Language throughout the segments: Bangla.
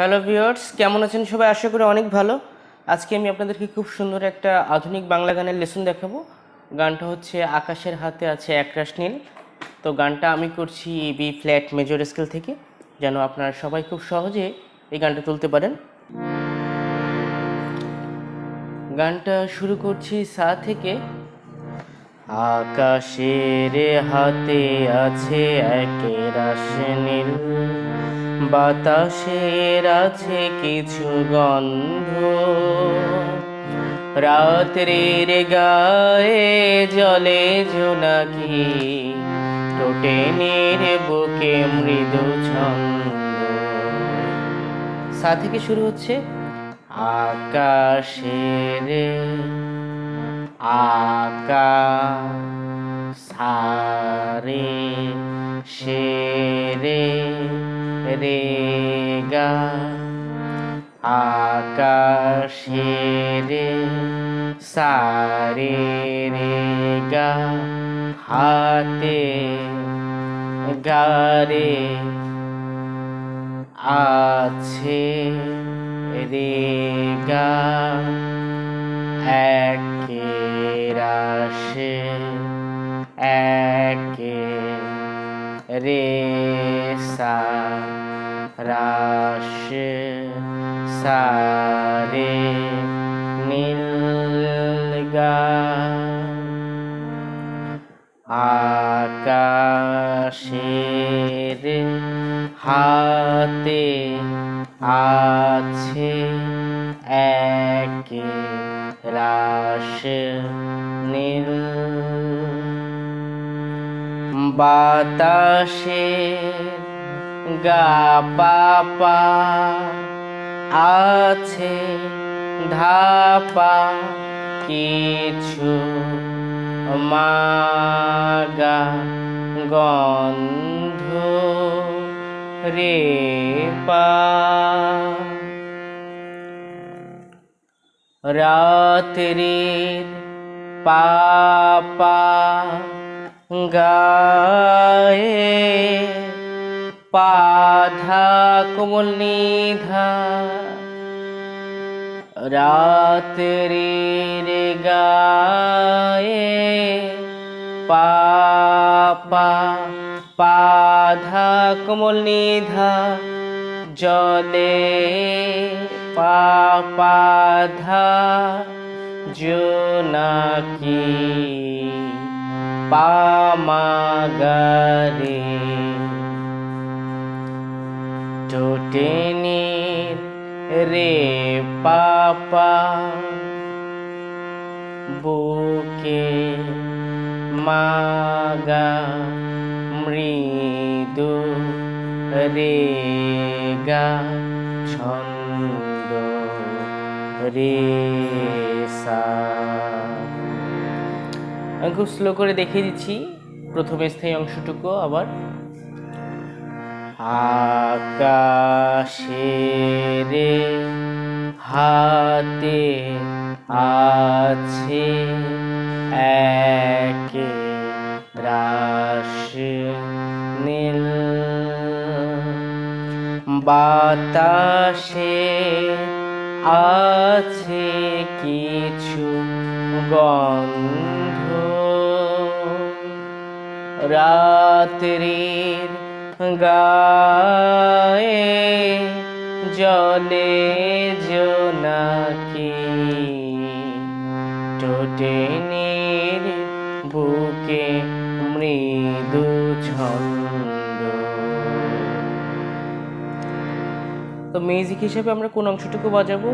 হ্যালো ভিউয়ার্স কেমন আছেন সবাই? আশা করি অনেক ভালো। আজকে আমি আপনাদেরকে খুব সুন্দর একটা আধুনিক বাংলা গানের লেসন দেখাবো। গানটা হচ্ছে আকাশের হাতে আছে একরাশ নীল। তো গানটা আমি করছি বি ফ্ল্যাট মেজর স্কেল থেকে, যেন আপনারা সবাই খুব সহজে এই গানটা তুলতে পারেন। গানটা শুরু করছি সা থেকে। আকাশের হাতে আছে একেরাশ নীল। বাতাসের আছে কিছু গন্ধ। রাত্রির গায়ে জলে জোনাকি টোটেনের বুকে মৃদু ছন্দ। সা থেকে শুরু হচ্ছে আকাশের আকা সারে। শেরে রে গা, আকাশের সারে রে গা, হাতে গারে আছে রে গা একে রাশে একে রে সা রাশে সারে নীল গা আকাশের হাতে আছে বাতাসে গা পাপা আছে ধাপা কিছু মাগা গন্ধ রে পা। রাত্রির পাপা গায়ে পাধা কোমল নিধা। রাত্রির গায়ে পাপা পাধা কোমল নিধা। জলে পাপাধা জোনাকি। পামাগারে টোটেনির রে পাপা। বুকে মাগা মৃদু রে গা ছন্দ রে সা আমি খুব স্লো করে দেখিয়ে দিচ্ছি। প্রথম স্থায়ী অংশটুকু আবার। আকাশের হাতে আছে এক রাশ নীল। বাতাসে আছে কিছু গন্ধ। রাত্রির গায়ে জলে জোনাকি টোটে টোটেনের বুকে মৃদু ছন্দ। তো মিউজিক হিসেবে আমরা কোন অংশটুকু বাজাবো?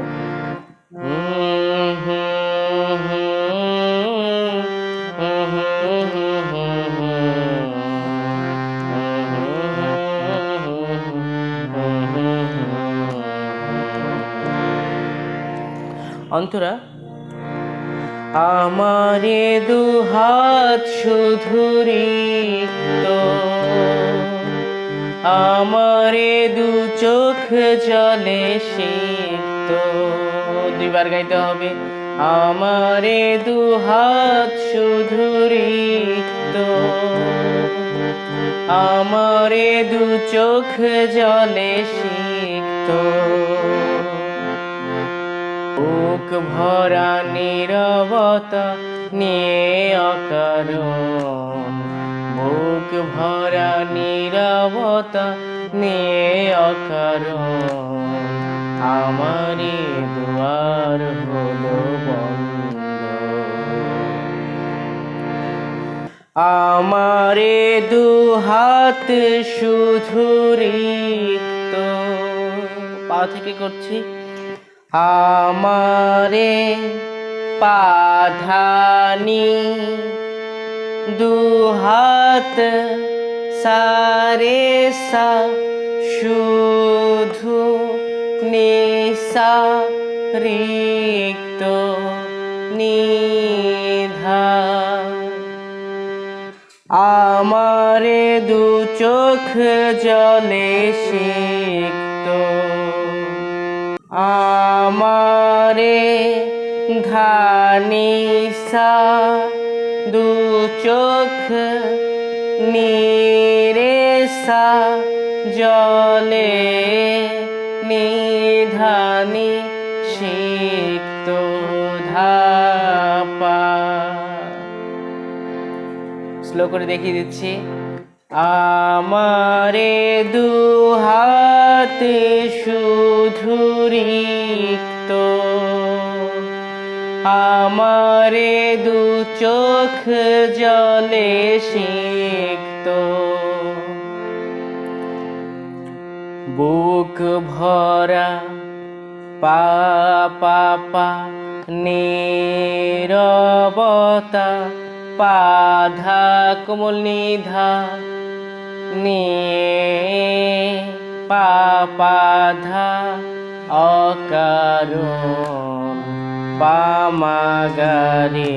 অন্তরা? আমারে দু হাত শুধু রিক্ত আমারে দু চোখ জলে সিক্ত। দুইবার গাইতে হবে। আমারে দু হাত শুধু রিক্ত আমারে দু চোখ জলে সিক্ত। বুক ভরা নীরবতা নিয়ে অকারণ বুক ভরা নীরবতা নিয়ে অকারণ। আমারই দুয়ার হলো আমারে দু হাত শুধু রিক্ত। পা থেকে করছি। আমারে পাধানি দুহাত সারে সা শুধু নিসা রিক্ত নিধা। আমারে দু চোখ জলে সিক্ত। আমারে ধানিসা দু চোখ নিরেসা জলে নিধানি সিক্ত ধাপা। স্লো করে দেখিয়ে দিচ্ছি। আমারে দু হাতে রিক্ত আমারে দু চোখ জলে সিক্ত। বুক ভরা পা পা পা নীরবতা পাধা কোমল নিধা নে পা পাধা অকারণ পামাগারে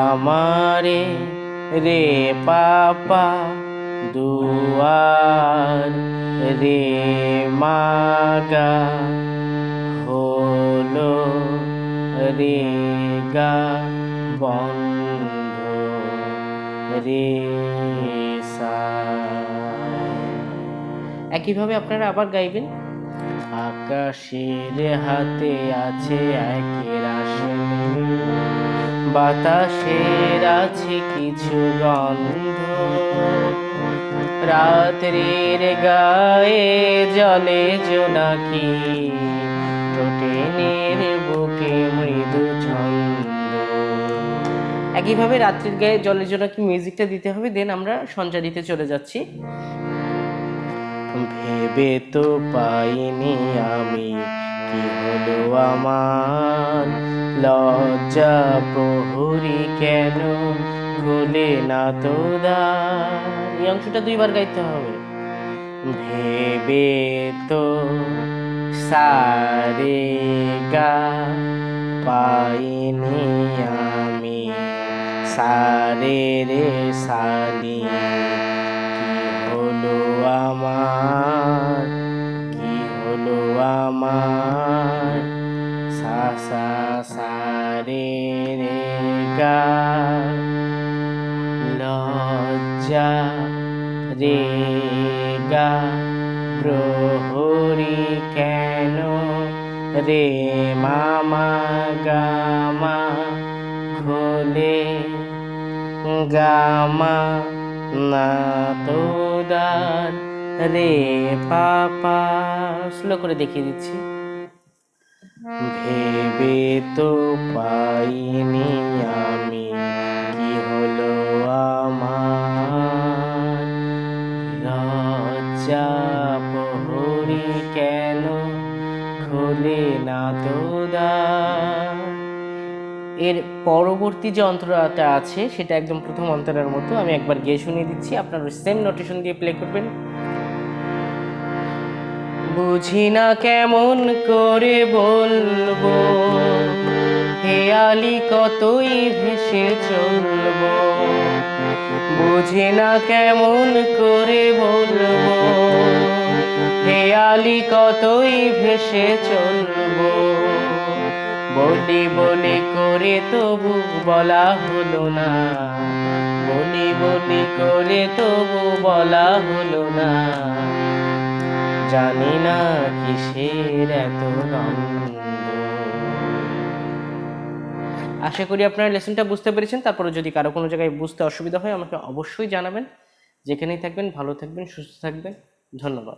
আমারে রে পাপা দুয়ার রে মাগা হলো রে গা বন্ধ রে সা একইভাবে আপনারা আবার গাইবেন। আকাশের হাতে আছে বাতাসের আছে কিছু গন্ধ। রাত্রির গায়ে জলে জোনাকি টোটেনের বুকে মৃদু ছন্দ। একইভাবে রাত্রির গায়ে জলের জোনাকি মিউজিকটা দিতে হবে দেন আমরা সঞ্জা দিতে চলে যাচ্ছি। ভেবে তো পাইনি আমি। কি হলো আমার? লজ্জা প্রহরী কেন খুলে না তো দ্বার এই অংশটা দুইবার গাইতে হবে। ভেবে তো সারে গা পাইনি আমি। সারে রে সালি হলো আমার? কি হলো আমার? সা সা রে রে, গা। লজ্জা, রে, গা। প্রহরী কেন রে, মামা গামা খোলে গামা না তোদার রে পাপা স্লো করে দেখিয়ে দিচ্ছি। ভেবে তো পাইনি। এর পরবর্তী যে অন্তরাটা আছে, সেটা একদম প্রথম অন্তরার মতো আমি একবার গিয়ে শুনিয়ে দিচ্ছি। আপনার সেম নোটেশন দিয়ে প্লে করবেন। বুঝি না কেমন করে বলব হেয়ালি কতই ভেসে চলবো। বুঝি না কেমন করে বলব হেয়ালি কতই ভেসে চলবো। বলি বলি করে তবু বলা হলো না। বলি বলি করে তবু বলা হলো না। জানি না কিসের এত আশা করি আপনারা লেসনটা বুঝতে পেরেছেন। তারপরে যদি কারও কোনো জায়গায় বুঝতে অসুবিধা হয়, আমাকে অবশ্যই জানাবেন। যেখানেই থাকবেন, ভালো থাকবেন, সুস্থ থাকবেন। ধন্যবাদ।